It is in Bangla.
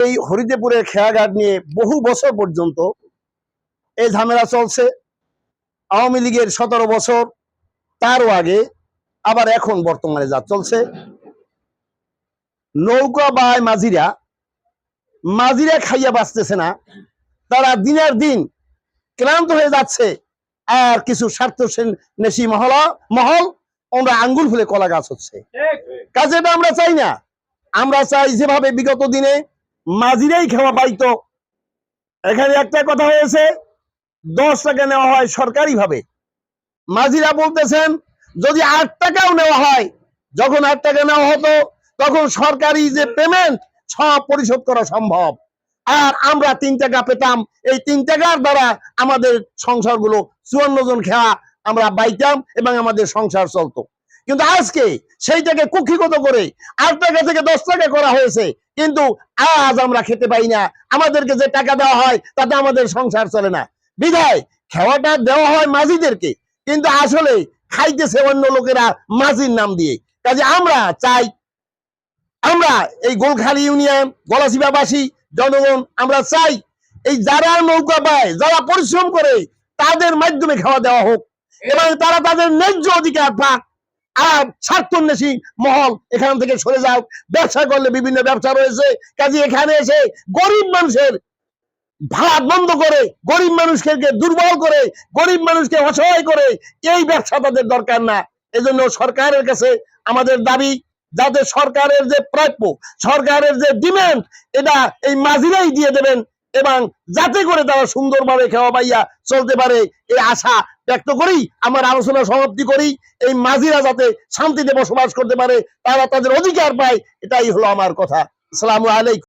এই হরিদেপুরের খেয়াঘাট নিয়ে বহু বছর পর্যন্ত এই ঝামেলা চলছে। আওয়ামী লীগের সতেরো বছর তারও আগে আবার এখন বর্তমানে যা চলছে। নৌকা বায় মাঝিরা মাঝিরা খাইয়া বাঁচতেছে না। তারা দিনের দিন ক্লান্ত হয়ে যাচ্ছে। আর কিছু স্বার্থ নেশি মহল মহল ওরা আঙ্গুল ফুলে কলা গাছ হচ্ছে। কাজে আমরা চাই না। আমরা চাই যেভাবে বিগত দিনে মাঝিরাই খাওয়া পাইতো। এখানে একটা কথা হয়েছে, দশ টাকা নেওয়া হয় সরকারি ভাবে মাঝিরা বলতেছেন, যদি আট টাকাও নেওয়া হয়, যখন আট টাকা নেওয়া হতো, তখন সরকারি যে পেমেন্ট সব পরিশোধ করা সম্ভব। আর আমরা তিন টাকা পেতাম, এই তিন টাকার দ্বারা আমাদের সংসারগুলো চুয়ান্ন জন খেয়া আমরা বাইতাম এবং আমাদের সংসার চলতো। কিন্তু আজকে সেইটাকে কুক্ষিগত করে আট টাকা থেকে দশ টাকা করা হয়েছে, কিন্তু আজ আমরা খেতে পাই না। আমাদেরকে যে টাকা দেওয়া হয়, তাতে আমাদের সংসার চলে না। বিধায় খেওয়াটা দেওয়া হয় মাঝিদেরকে, কিন্তু আসলে খাইতেছে অন্য লোকেরা মাঝির নাম দিয়ে। কাজে আমরা চাই, আমরা এই গোলখালি ইউনিয়ন গলাচিবাবাসী জনগণ, আমরা চাই এই যারা নৌকা পায়, যারা পরিশ্রম করে, তাদের মাধ্যমে খাওয়া দেওয়া হোক। এবং তারা তাদের ন্যায্য অধিকার পাক। আর স্বার্থন্বেষী মহল এখান থেকে সরে যাও। ব্যবসা করলে বিভিন্ন ব্যবসা রয়েছে। কাজে এখানে এসে গরিব মানুষের ভাড়া বন্ধ করে, গরিব মানুষকে দুর্বল করে, গরিব মানুষকে অসহায় করে, এই ব্যবসা তাদের দরকার না। এজন্য সরকারের কাছে আমাদের দাবি, যাতে সরকারের যে প্রাপ্য, সরকারের যে ডিমান্ড এটা এই মাঝিরাই দিয়ে দেবেন। এবং যাতে করে তারা সুন্দরভাবে খাওয়া পাইয়া চলতে পারে এই আশা ব্যক্ত করি, আমার আলোচনা সমাপ্তি করি, এই মাঝিরা যাতে শান্তিতে বসবাস করতে পারে, তারা তাদের অধিকার পায়, এটাই হলো আমার কথা। আসসালামু আলাইকুম।